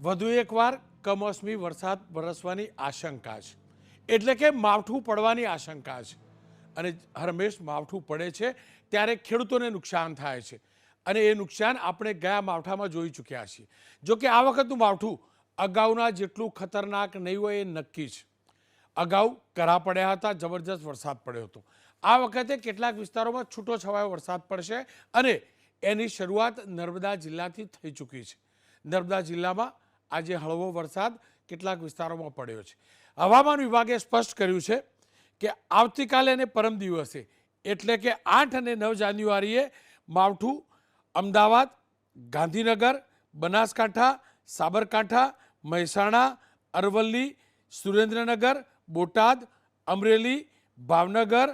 વધુ એકવાર કમોસમી વરસાદ વરસવાની આશંકા છે. એટલે કે માવઠું પડવાની આશંકા છે. અને હરમેશ માવઠું પડે છે ત્યારે ખેડૂતોને નુકસાન થાય છે. અને એ નુકસાન આપણે ગયા માવઠામાં જોઈ ચૂક્યા છીએ. જો કે આ વખતનું માવઠું અગાઉના જેટલું ખતરનાક નહીં હોય એ નક્કી છે. અગાઉ કરા પડ્યા હતા, જબરજસ્ત વરસાદ પડ્યો હતો. આ વખતે કેટલાક વિસ્તારોમાં છૂટો છવાયો વરસાદ પડશે અને એની શરૂઆત નર્મદા જિલ્લાથી થઈ ચૂકી છે. નર્મદા જિલ્લામાં આજે હળવો વરસાદ કેટલાક વિસ્તારોમાં પડ્યો છે. હવામાન વિભાગે સ્પષ્ટ કર્યું છે કે આવતીકાલે અને પરમ દિવસે, એટલે કે આઠ અને નવ જાન્યુઆરીએ માવઠું, અમદાવાદ, ગાંધીનગર, બનાસકાંઠા, સાબરકાંઠા, મહેસાણા, અરવલ્લી, સુરેન્દ્રનગર, બોટાદ, અમરેલી, ભાવનગર,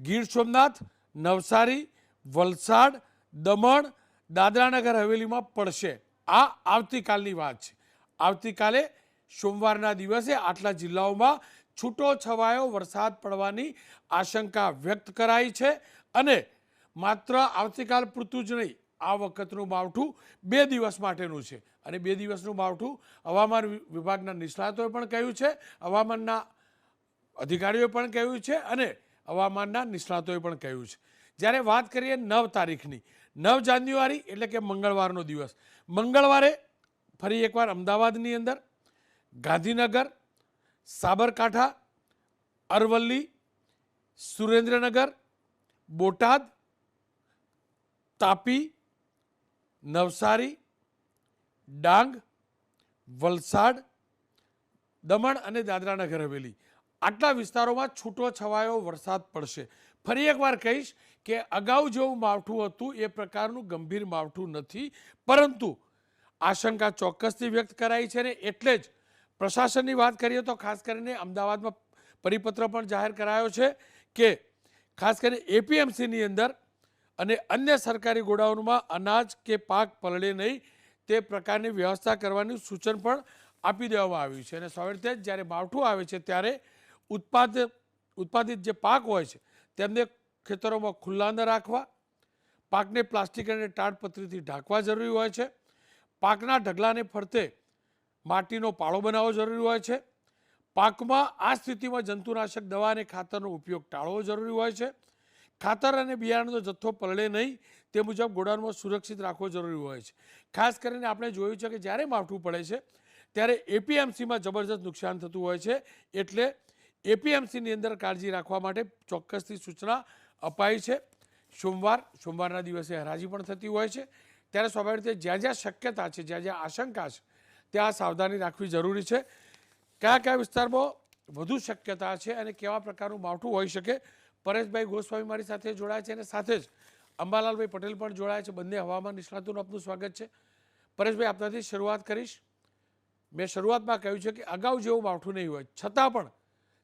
ગીર સોમનાથ, નવસારી, વલસાડ, દમણ, દાદરાનગર હવેલીમાં પડશે. આ આવતીકાલની વાત છે. આવતીકાલે સોમવારના દિવસે આટલા જિલ્લાઓમાં છૂટો છવાયો વરસાદ પડવાની આશંકા વ્યક્ત કરાઈ છે અને માત્ર આવતીકાલ પૂરતું જ નહીં, આ વખતનું માવઠું બે દિવસ માટેનું છે. અને બે દિવસનું માવઠું હવામાન વિભાગના નિષ્ણાતોએ પણ કહ્યું છે, હવામાનના અધિકારીઓએ પણ કહ્યું છે અને હવામાનના નિષ્ણાતોએ પણ કહ્યું છે. જ્યારે વાત કરીએ નવ તારીખની, નવ જાન્યુઆરી એટલે કે મંગળવારનો દિવસ. મંગળવારે ફરી એકવાર અમદાવાદની અંદર, ગાંધીનગર, સાબરકાંઠા, અરવલ્લી, સુરેન્દ્રનગર, બોટાદ, તાપી, નવસારી, ડાંગ, વલસાડ, દમણ અને દાદરાનગર હવેલી. આટલા વિસ્તારોમાં છૂટો છવાયો વરસાદ પડશે. ફરી એકવાર કહીશ કે અગાઉ જેવું માવઠું હતું એ પ્રકારનું ગંભીર માવઠું નથી, પરંતુ આશંકા ચોક્કસથી વ્યક્ત કરાઈ છે ને એટલે જ પ્રશાસનની વાત કરીએ તો ખાસ કરીને અમદાવાદમાં પરિપત્ર પણ જાહેર કરાયો છે કે ખાસ કરીને એપીએમસીની અંદર અને અન્ય સરકારી ગોડાઉનમાં અનાજ કે પાક પલળે નહીં તે પ્રકારની વ્યવસ્થા કરવાનું સૂચન પણ આપી દેવામાં આવ્યું છે. અને સવારે જ્યારે માવઠું આવે છે ત્યારે ઉત્પાદ, ઉત્પાદિત જે પાક હોય છે તેમને ખેતરોમાં ખુલ્લા ન રાખવા, પાકને પ્લાસ્ટિક અને ટાટપત્રીથી ઢાંકવા જરૂરી હોય છે. પાકના ઢગલાને ફરતે માટીનો પાળો બનાવવો જરૂરી હોય છે. પાકમાં આ સ્થિતિમાં જંતુનાશક દવા અને ખાતરનો ઉપયોગ ટાળવો જરૂરી હોય છે. ખાતર અને બિયારણનો જથ્થો પલળે નહીં તે મુજબ ગોડાઉનમાં સુરક્ષિત રાખવો જરૂરી હોય છે. ખાસ કરીને આપણે જોયું છે કે જ્યારે માવઠું પડે છે, ત્યારે એપીએમસીમાં જબરજસ્ત નુકસાન થતું હોય છે. એટલે એપીએમસીની અંદર કાળજી રાખવા માટે ચોક્કસથી સૂચના અપાઈ છે. સોમવાર, સોમવારના દિવસે હરાજી પણ થતી હોય છે. ત્યારે સ્વાભાવિક રીતે જ્યાં જ્યાં શક્યતા છે, જ્યાં જ્યાં આશંકા છે, ત્યાં સાવધાની રાખવી જરૂરી છે. કયા કયા વિસ્તારમાં વધુ શક્યતા છે અને કેવા પ્રકારનું માવઠું હોઈ શકે? પરેશભાઈ ગોસ્વામી મારી સાથે જોડાય છે અને સાથે જ અંબાલાલભાઈ પટેલ પણ જોડાય છે. બંને હવામાન નિષ્ણાતોનું આપનું સ્વાગત છે. પરેશભાઈ, આપનાથી શરૂઆત કરીશ. મેં શરૂઆતમાં કહ્યું છે કે અગાઉ જેવું માવઠું નહીં હોય. છતાં પણ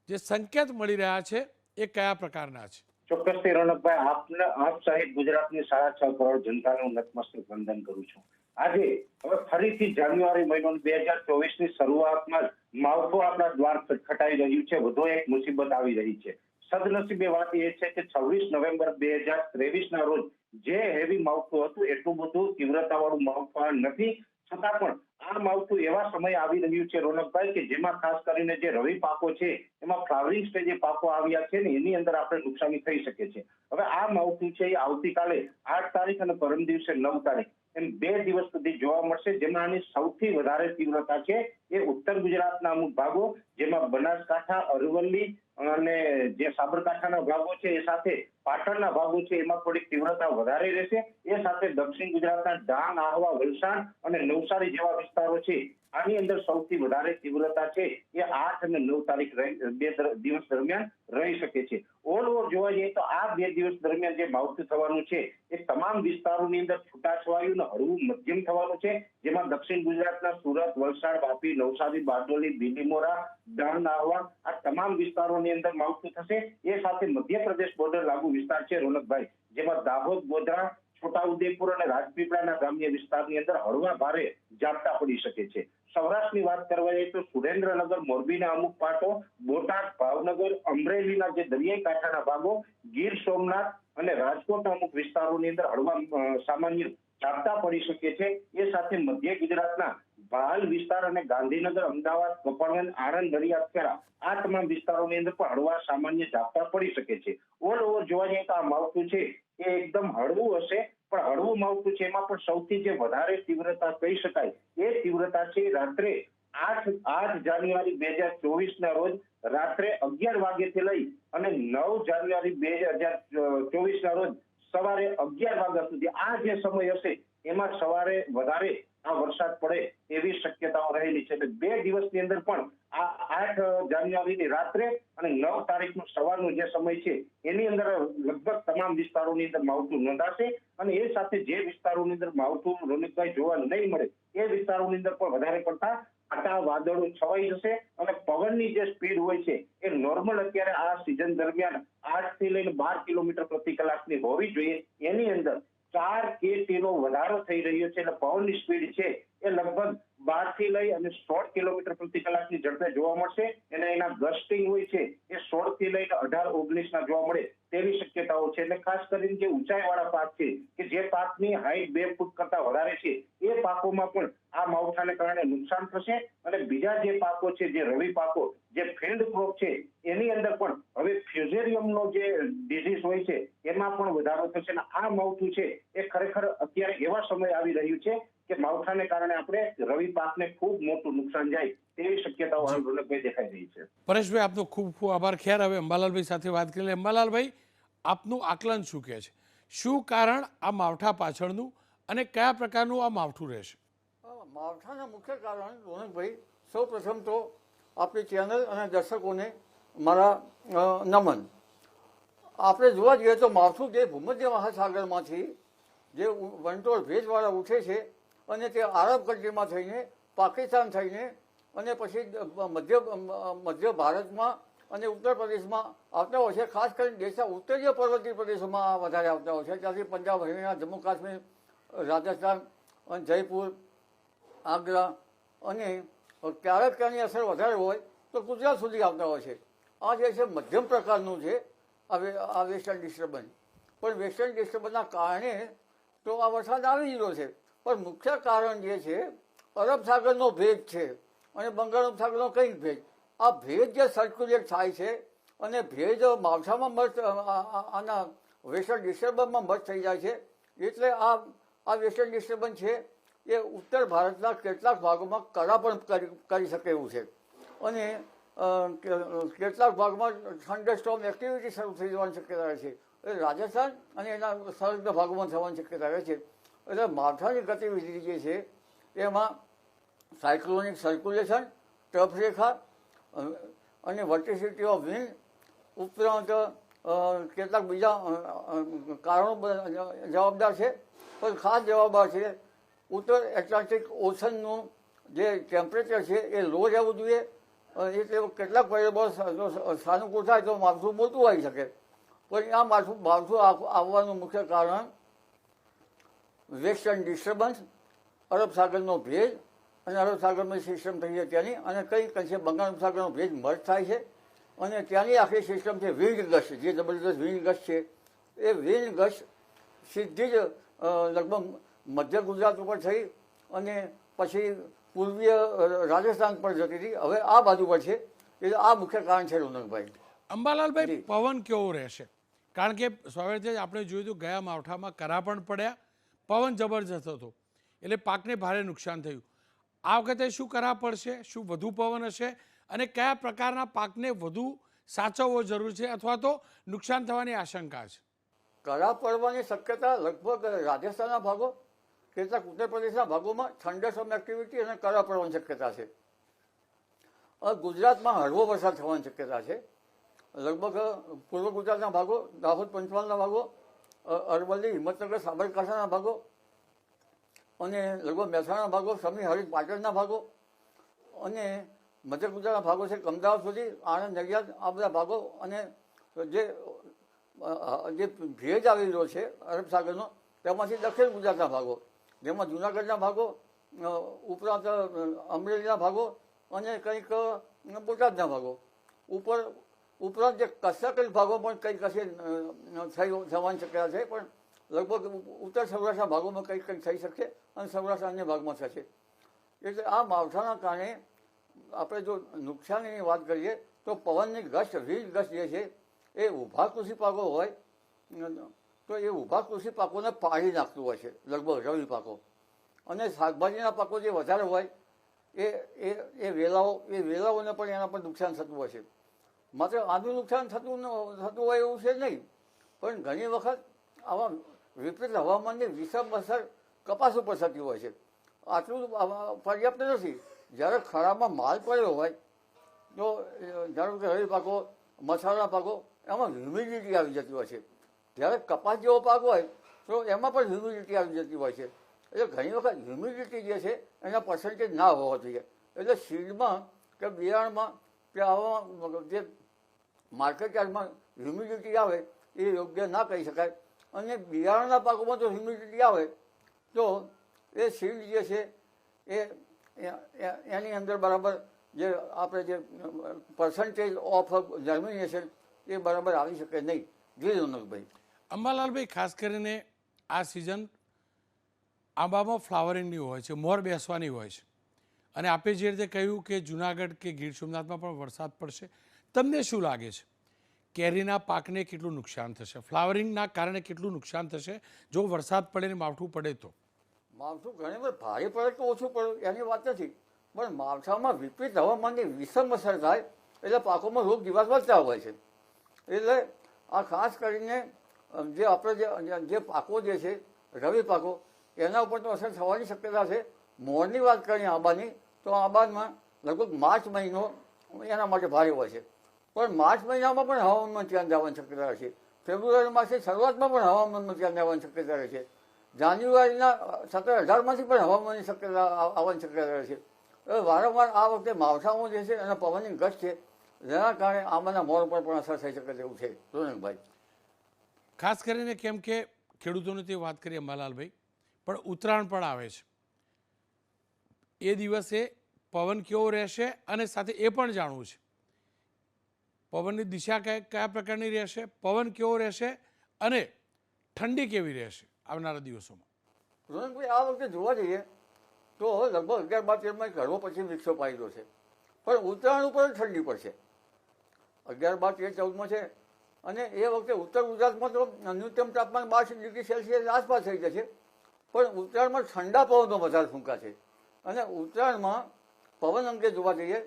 જે સંકેત મળી રહ્યા છે એ કયા પ્રકારના છે? ચોક્કસથી રોનકભાઈ આપને, આપ સહિત ગુજરાતની સાડા છ કરોડ જનતાનું નતમસ્તક વંદન કરું છું. આજે, હવે ફરીથી જાન્યુઆરી મહિનો બે હજાર ચોવીસની શરૂઆતમાં જ માવઠું આપણા દ્વાર ખટખટાઈ રહ્યું છે. વધુ એક મુસીબત આવી રહી છે. સદનસીબે વાત એ છે કે છવ્વીસ નવેમ્બર બે હજાર ત્રેવીસ ના રોજ જે હેવી માવઠું હતું, એટલું બધું તીવ્રતા વાળું માવઠું નથી. છતાં પણ આ માવઠું એવા સમય આવી રહ્યું છે રોનકભાઈ, કે જેમાં ખાસ કરીને જે રવિ પાકો છે, એમાં ફ્લાવરિંગ સ્ટેજે પાકો આવ્યા છે ને એની અંદર આપણે નુકસાની થઈ શકે છે. હવે આ માવઠું છે એ આવતીકાલે આઠ તારીખ અને પરમ દિવસે નવ તારીખ. એમ બે દિવસ સુધી જોવા મળશે જેમાં આની સૌથી વધારે તીવ્રતા છે એ ઉત્તર ગુજરાતના અમુક ભાગો, જેમાં બનાસકાંઠા, અરવલ્લી અને જે સાબરકાંઠાના ભાગો છે એ સાથે પાટણના ભાગો છે, એમાં થોડીક તીવ્રતા વધારે રહેશે. એ સાથે દક્ષિણ ગુજરાતના ડાંગ, આહવા, વલસાડ અને નવસારી જેવા વિસ્તારો છે, આની અંદર સૌથી વધારે તીવ્રતા છે, એ આઠ અને નવ તારીખ બે દિવસ દરમિયાન રહી શકે છે. ઓલ ઓવર જોવા જઈએ તો આ બે દિવસ દરમિયાન જે માવઠું થવાનું છે, એ તમામ વિસ્તારોની અંદર છૂટાછવાયું અને હળવું મધ્યમ થવાનું છે, જેમાં દક્ષિણ ગુજરાતના સુરત, વલસાડ, વાપી, નવસારી, બારડોલી બીલીમોરા ડાંગ નાહવા આ તમામ વિસ્તારોની અંદર માવઠું થશે. એ સાથે મધ્યપ્રદેશ બોર્ડર લાગુ વિસ્તાર છે રોનકભાઈ, જેમાં દાહોદ, ગોધરા, છોટાઉદેપુર અને રાજપીપળાના ગ્રામ્ય વિસ્તારની અંદર હળવા ભારે ઝાપટા પડી શકે છે. સૌરાષ્ટ્રની વાત કરવા જઈએ તો સુરેન્દ્રનગર, મોરબીના અમુક પાટો, બોટાદ, ભાવનગર, અમરેલીના જે દરિયાઈ કાંઠાના ભાગો, ગીર સોમનાથ અને રાજકોટના અમુક વિસ્તારોની અંદર હળવા સામાન્ય ઝાપટા પડી શકે છે. એ સાથે મધ્ય ગુજરાતના ભાલ વિસ્તાર અને ગાંધીનગર, અમદાવાદ કપડવંજ આણંદ દરિયાખેડા આ તમામ વિસ્તારોની અંદર પણ હળવા સામાન્ય ઝાપટા પડી શકે છે. ઓલ ઓવર જોવા જઈએ તો આ માવઠું છે, એ એકદમ હળવું હશે. પણ હળવું માવઠું છે, એમાં પણ સૌથી જે વધારે તીવ્રતા કહી શકાય એ તીવ્રતા છે રાત્રે આઠ આઠ જાન્યુઆરી બે હજાર ચોવીસ ના રોજ રાત્રે અગિયાર વાગ્યાથી લઈ અને નવ જાન્યુઆરી બે હજાર ચોવીસ ના રોજ સવારે અગિયાર વાગ્યા સુધી આ જે સમય હશે, એમાં સવારે વધારે આ વરસાદ પડે એવી શક્યતાઓ રહેલી છે. એટલે બે દિવસની અંદર પણ આ આઠ જાન્યુઆરીની રાત્રે અને નવ તારીખનું સવારનો જે સમય છે, એની અંદર લગભગ તમામ વિસ્તારોની અંદર માવઠું નોંધાશે અને એ સાથે જે વિસ્તારોની અંદર માવઠું રોનિતભાઈ જોવા નહીં મળે, એ વિસ્તારોની અંદર પણ વધારે પડતા આટા વાદળો છવાઈ જશે અને પવનની જે સ્પીડ હોય છે એ નોર્મલ અત્યારે આ સિઝન દરમિયાન આઠથી લઈને બાર કિલોમીટર પ્રતિ કલાકની હોવી જોઈએ. એની અંદર ચાર કે નો વધારો થઈ રહ્યો છે એટલે પવનની સ્પીડ છે એ લગભગ બારથી લઈ અને સોળ કિલોમીટર પ્રતિ કલાકની ઝડપે જોવા મળશે. અને એના ગસ્ટિંગ હોય છે એ સોળથી લઈને અઢાર ઓગણીસ ના જોવા મળે તેવી શક્યતાઓ છે. એટલે ખાસ કરીને જે ઊંચાઈ વાળા પાક છે કે જે પાકની હાઈટ બે ફૂટ કરતા વધારે છે એ પાકોમાં પણ આ માવઠાને કારણે નુકસાન થશે અને બીજા જે પાકો છે જે રવિ પાકો જે ફિલ્ડ ક્રોપ છે એની અંદર પણ હવે ફ્યુઝેરિયમનો જે ડિઝીઝ હોય છે એમાં પણ વધારો થશે અને આ માવઠું છે એ ખરેખર અત્યારે એવા સમય આવી રહ્યું છે કે માવઠાને કારણે આપણે રવિ પાકને ખૂબ મોટું નુકસાન જાય તેવી શક્યતાઓ હાલ રોનકભાઈ દેખાઈ રહી છે. પરેશભાઈ આપનો ખૂબ ખૂબ આભાર. ખેર હવે અંબાલાલભાઈ સાથે વાત કરી અંબાલાલભાઈ આપનું આકલન શું કહે છે? શું કારણ આ માવઠા પાછળનું અને કયા પ્રકારનું આ માવઠું રહેશે? માવઠાના મુખ્ય કારણ રોનકભાઈ સૌ પ્રથમ તો આપણી ચેનલ અને દર્શકોને મારા નમન. આપણે જોવા જઈએ તો માવઠું જે ભૂમધ્ય મહાસાગરમાંથી જે વંટોળ ભેજવાળા ઉઠે છે અને તે આરબ કન્ટ્રીમાં થઈને, પાકિસ્તાન થઈને અને પછી મધ્ય મધ્ય ભારતમાં અને ઉત્તર પ્રદેશમાં આવતા હોય છે, ખાસ કરીને દેશના ઉત્તરીય પર્વતીય પ્રદેશોમાં વધારે આવતા હોય છે. ત્યાંથી પંજાબ, હરિયાણા, જમ્મુ, કાશ્મીર, રાજસ્થાન, અને જયપુર, આગ્રા અને ક્યારેક ત્યાંની અસર વધારે હોય તો ગુજરાત સુધી આવતા હોય છે. આ જે છે, મધ્યમ પ્રકારનું છે, આ વેસ્ટર્ન ડિસ્ટર્બન્સ. પણ વેસ્ટર્ન ડિસ્ટર્બન્સના કારણે તો આ વરસાદ આવી ગયો છે. પણ મુખ્ય કારણ જે છે, અરબ સાગરનો ભેદ છે અને બંગાળ ઉપસાગરનો કંઈક ભેજ આ ભેજ જે સર્ક્યુલેટ થાય છે, અને ભેજ માવઠામાં મર્જ આના વેસ્ટર્ન ડિસ્ટર્બન્સમાં મર્જ થઈ જાય છે. એટલે આ આ વેસ્ટર્ન ડિસ્ટર્બન્સ છે, એ ઉત્તર ભારતના કેટલાક ભાગોમાં કરા પણ કરી શકે એવું છે. અને કેટલાક ભાગમાં થંડરસ્ટોર્મ એક્ટિવિટી શરૂ થઈ જવાની શક્યતા રહે છે. એટલે રાજસ્થાન અને એના સંલગ્ન ભાગોમાં થવાની શક્યતા રહે છે. એટલે માવઠાની ગતિવિધિ જે છે, એમાં સાયક્લોનિક સર્ક્યુલેશન ટફ અને વર્ટિસિટી ઓફ વિન ઉપરાંત કેટલાક બીજા કારણો જવાબદાર છે. પણ ખાસ જવાબદાર છે, ઉત્તર એટલાન્ટિક ઓશનનું જે ટેમ્પરેચર છે એ લો રહેવું જોઈએ. એટલે કેટલાક પરિબળ સાનુકૂળ થાય તો માવઠું મોટું આવી શકે. પણ આ માથું માવઠું આવ- આવવાનું મુખ્ય કારણ વેસ્ટર્ન ડિસ્ટર્બન્સ અરબ સાગરનો ભેજ અને અરબ સાગરમાં સિસ્ટમ થઈ છે ત્યાંની. અને કઈ કંશે બંગાળ સાગરનો ભેજ મર્જ થાય છે. અને ત્યાંની આખી સિસ્ટમ છે વિન્ડ જે જબરદસ્ત વિન્ડ છે. એ વિન્ડ સીધી જ લગભગ મધ્ય ગુજરાત ઉપર થઈ અને પછી પૂર્વીય રાજસ્થાન પર જતી હતી. હવે આ બાજુ પર છે. એટલે આ મુખ્ય કારણ છે રોનકભાઈ. અંબાલાલભાઈ પવન કેવો રહેશે? કારણ કે જ આપણે જોયું હતું ગયા માવઠામાં કરા પણ પડ્યા. પવન જબરજસ્ત હતો. એટલે પાકને ભારે નુકસાન થયું. આ વખતે શું કરા પડશે, શું વધુ પવન હશે અને કયા પ્રકારના પાકને વધુ સાચવવો જરૂર છે અથવા તો નુકસાન થવાની આશંકા છે? કરા પડવાની શક્યતા લગભગ રાજસ્થાનના ભાગો, કેટલાક ઉત્તર પ્રદેશના ભાગોમાં થંડરસમ એક્ટિવિટી અને કરા પડવાની શક્યતા છે. ગુજરાતમાં હળવો વરસાદ થવાની શક્યતા છે. લગભગ પૂર્વ ગુજરાતના ભાગો, દાહોદ પંચમહાલના ભાગો અરવલ્લી, હિંમતનગર, સાબરકાંઠાના ભાગો અને લગભગ મહેસાણા ભાગો, સમી, હરિત, પાટણના ભાગો અને મધ્ય ગુજરાતના ભાગો છે, અમદાવાદ સુધી, આણંદ, નડિયાદ, આ બધા ભાગો અને જે જે ભેજ આવી રહ્યો છે, અરબ સાગરનો, તેમાંથી દક્ષિણ ગુજરાતના ભાગો, જેમાં જુનાગઢના ભાગો ઉપરાંત અમરેલીના ભાગો અને કંઈક બોટાદના ભાગો. ઉપર, ઉપરાંત જે કચ્છના ભાગો પણ કંઈક થઈ થવાની શક્યતા છે, પણ લગભગ ઉત્તર સૌરાષ્ટ્રના ભાગોમાં કંઈક કંઈક થઈ શકે અને સૌરાષ્ટ્ર અન્ય ભાગમાં થશે. એટલે આ માવઠાના કારણે આપણે જો નુકસાનીની વાત કરીએ, તો પવનની ગસ્ટ, વીજ ગસ્ટ જે છે, એ ઊભા કૃષિ પાકો હોય તો એ ઊભા કૃષિ પાકોને પાડી નાખતું હોય છે, લગભગ રવિ પાકો. અને શાકભાજીના પાકો જે વધારે હોય, એ એ એ વેલાઓ, એ વેલાઓને પણ એના પણ નુકસાન થતું હોય છે. માત્ર આનું નુકસાન થતું થતું હોય એવું છે નહીં, પણ ઘણી વખત આવા વિપરીત હવામાનની વિષમ અસર કપાસ ઉપર થતી હોય છે. આટલું પર્યાપ્ત નથી. જ્યારે ખરામાં માલ પડ્યો હોય તો ધારો કે હળી પાકો, મસાલા પાકો, એમાં હ્યુમિડિટી આવી જતી હોય છે. જ્યારે કપાસ જેવો પાક હોય, તો એમાં પણ હ્યુમિડિટી આવી જતી હોય છે. એટલે ઘણી વખત હ્યુમિડિટી જે છે, એના પર્સન્ટેજ ના હોવો જોઈએ. એટલે સીડમાં કે બિયારણમાં, કે આવા જે માર્કેટ યાર્ડમાં હ્યુમિડિટી આવે, એ યોગ્ય ના કહી શકાય. અને બિયારણના પાકોમાં જો હ્યુમિડિટી આવે, તો એ સીડ જે છે, એ એની અંદર બરાબર જે આપણે જે પર્સન્ટેજ ઓફ જર્મિનેશન એ બરાબર આવી શકે નહીં. જી રોનકભાઈ અંબાલાલભાઈ, ખાસ કરીને આ સિઝન આંબામાં ફ્લાવરિંગની હોય છે, મોર બેસવાની હોય છે. અને આપે જે રીતે કહ્યું કે જુનાગઢ કે ગીર સોમનાથમાં પણ વરસાદ પડશે, તમને શું લાગે છે? કેરીના પાકને કેટલું નુકસાન થશે? ફ્લાવરિંગના કારણે કેટલું નુકસાન થશે? જો વરસાદ પડે ને માવઠું પડે તો? માવઠું ઘણી વાર ભારે પડે કે ઓછું પડે, એની વાત નથી. પણ માવઠામાં વિપરીત હવામાનની વિષમ અસર થાય, એટલે પાકોમાં રોગ જીવાત વધતા હોય છે. એટલે આ ખાસ કરીને જે આપણે જે પાકો જે છે, રવિ પાકો, એના ઉપર તો અસર થવાની શક્યતા છે. મોરની વાત કરીએ આંબાની, તો આંબામાં લગભગ માર્ચ મહિનો એના માટે ભારે હોય છે. પણ માર્ચ મહિનામાં પણ હવામાનમાં ચેન્જ આવવાની શક્યતા રહે છે. ફેબ્રુઆરી માસની શરૂઆતમાં પણ હવામાનમાં ચેન્જ આવવાની શક્યતા રહે છે. જાન્યુઆરીના સત્તર અઢારમાંથી પણ હવામાનની શક્યતા આવવાની શક્યતા રહે છે. હવે વારંવાર આ વખતે માવઠાઓ જે છે અને પવનની ગસ્ત છે, જેના કારણે આમાંના મોર પર પણ અસર થઈ શકે તેવું છે. રોનકભાઈ ખાસ કરીને કેમ કે ખેડૂતોની તે વાત કરીએ અંબાલાલભાઈ, પણ ઉત્તરાયણ પણ આવે છે. એ દિવસે પવન કેવો રહેશે અને સાથે એ પણ જાણવું છે. પવનની દિશા કયા કયા પ્રકારની રહેશે, પવન કેવો રહેશે અને ઠંડી કેવી રહેશે આવનારા દિવસોમાં? રોનકભાઈ આ વખતે જોવા જઈએ તો લગભગ અગિયાર બાર તેરમાં ઘરવો પછી વિક્ષોપ આવી ગયો છે. પણ ઉત્તરાયણ ઉપર ઠંડી પડશે. અગિયાર બાર તેર ચૌદમાં છે અને એ વખતે ઉત્તર ગુજરાતમાં તો ન્યૂનતમ તાપમાન બાર ડિગ્રી સેલ્સિયસ આસપાસ થઈ જશે. પણ ઉત્તરાયણમાં ઠંડા પવનો વધારે ફૂંકાશે. અને ઉત્તરાયણમાં પવન અંગે જોવા જઈએ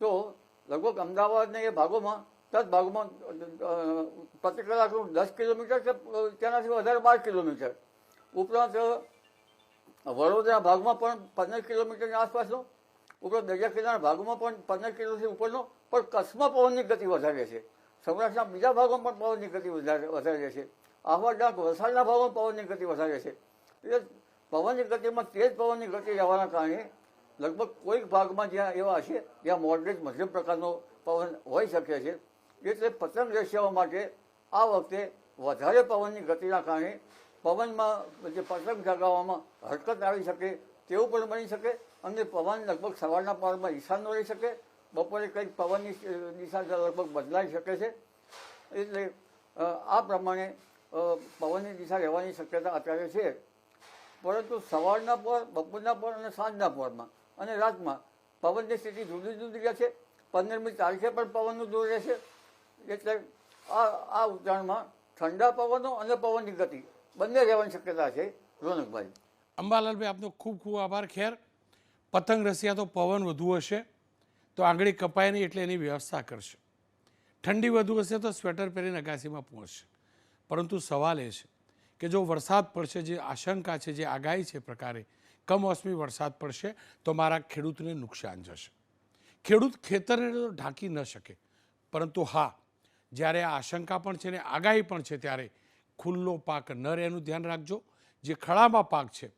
તો લગભગ અમદાવાદને એ ભાગોમાં, દસ ભાગોમાં પ્રતિ કલાક દસ કિલોમીટર કે તેનાથી વધારે બાર કિલોમીટર. ઉપરાંત વડોદરા ભાગમાં પણ પંદર કિલોમીટરની આસપાસનો, ઉપરાંત દરિયા કિનારા ભાગમાં પણ પંદર કિલોથી ઉપરનો, પણ કચ્છમાં પવનની ગતિ વધારે છે. સૌરાષ્ટ્રના બીજા ભાગોમાં પણ પવનની ગતિ વધારે વધારે છે. આહવા ડાંગ વલસાડના ભાગોમાં પવનની ગતિ વધારે છે. એટલે પવનની ગતિમાં તેજ પવનની ગતિ જવાના કારણે લગભગ કોઈક ભાગમાં જ્યાં એવા હશે, જ્યાં મોડરેટ મધ્યમ પ્રકારનો પવન હોઈ શકે છે. એટલે પતંગ રશિયાઓ માટે આ વખતે વધારે પવનની ગતિના કારણે પવનમાં જે પતંગ ચગાવવામાં હરકત આવી શકે તેવું પણ બની શકે અને પવન લગભગ સવારના પવનમાં ઈશાનો રહી શકે. બપોરે કંઈક પવનની દિશા લગભગ બદલાઈ શકે છે. એટલે આ પ્રમાણે પવનની દિશા રહેવાની શક્યતા અત્યારે છે. પરંતુ સવારના પર, બપોરના પર અને સાંજના પરમાં અને રાતમાં પવનની સ્થિતિ જુદી જુદી રહેશે. પંદરમી તારીખે પણ પવનનું દૂર રહેશે. એટલે આ આ ઉત્તરાયણમાં ઠંડા પવનો અને પવનની ગતિ. બંને રહેવાની શક્યતા છે, રોનકભાઈ. અંબાલાલભાઈ, આપનો ખૂબ ખૂબ આભાર. ખેર, પતંગ રસિયા તો પવન વધુ હશે, તો આંગળી કપાય નહીં એટલે એની વ્યવસ્થા કરશે. ઠંડી વધુ હશે તો સ્વેટર પહેરીને અગાસીમાં પહોંચશે. પરંતુ સવાલ એ છે કે જો વરસાદ પડશે, જે આશંકા છે, જે આગાહી છે પ્રકારે કમોસમી વરસાદ પડશે તો મારા ખેડૂતને નુકસાન જશે. ખેડૂત ખેતરને તો ઢાંકી ન શકે. પરંતુ હા, જ્યારે આ આશંકા પણ છે ને આગાહી પણ છે ત્યારે ખુલ્લો પાક ન રહે એનું ધ્યાન રાખજો. જે ખળામાં પાક છે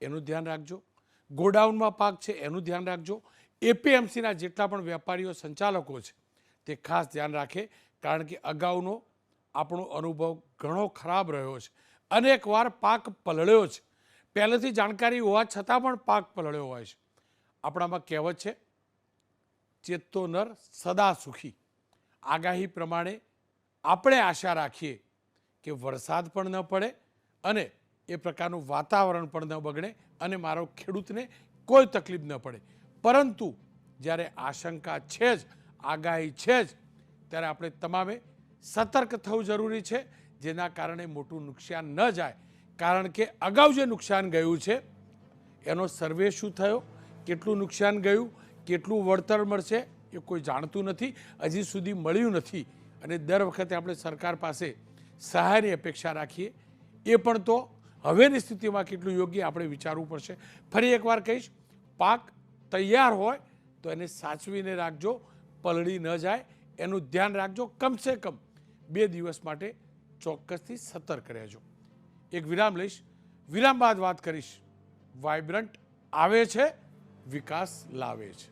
એનું ધ્યાન રાખજો. ગોડાઉનમાં પાક છે એનું ધ્યાન રાખજો. એપીએમસીના જેટલા પણ વેપારીઓ સંચાલકો છે તે ખાસ ધ્યાન રાખે કારણ કે અગાઉનો આપણો અનુભવ ઘણો ખરાબ રહ્યો છે. અનેક વાર પાક પલળ્યો છે. પહેલેથી જાણકારી હોવા છતાં પણ પાક પલળ્યો હોય છે. આપણામાં કહેવત છે ચેતતો નર સદા સુખી. આગાહી પ્રમાણે આપણે આશા રાખીએ કે વરસાદ પણ ન પડે અને એ પ્રકારનું વાતાવરણ પણ ન બગડે અને મારો ખેડૂતને કોઈ તકલીફ ન પડે. પરંતુ જ્યારે આશંકા છે જ, આગાહી છે જ, ત્યારે આપણે તમામે સતર્ક થવું જરૂરી છે, જેના કારણે મોટું નુકસાન ન જાય કારણ કે અગાઉ જે નુકસાન ગયું છે, એનો સર્વે શું થયો, કેટલું નુકસાન ગયું, કેટલું વળતર મળશે, એ કોઈ જાણતું નથી, હજી સુધી મળ્યું નથી. અને દર વખતે આપણે સરકાર પાસે સહાયની અપેક્ષા રાખીએ. એ પણ તો હવેની સ્થિતિમાં કેટલું યોગ્ય આપણે વિચારવું પડશે. ફરી એકવાર કહીશ, પાક તૈયાર હોય તો એને સાચવીને રાખજો, પલળી ન જાય. એનું ધ્યાન રાખજો, કમસે કમ બે દિવસ માટે ચોક્કસથી સતર્ક રહેજો. એક વિરામ લઈશ. વિરામ બાદ વાત કરીશ. વાઇબ્રન્ટ આવે છે વિકાસ લાવે છે.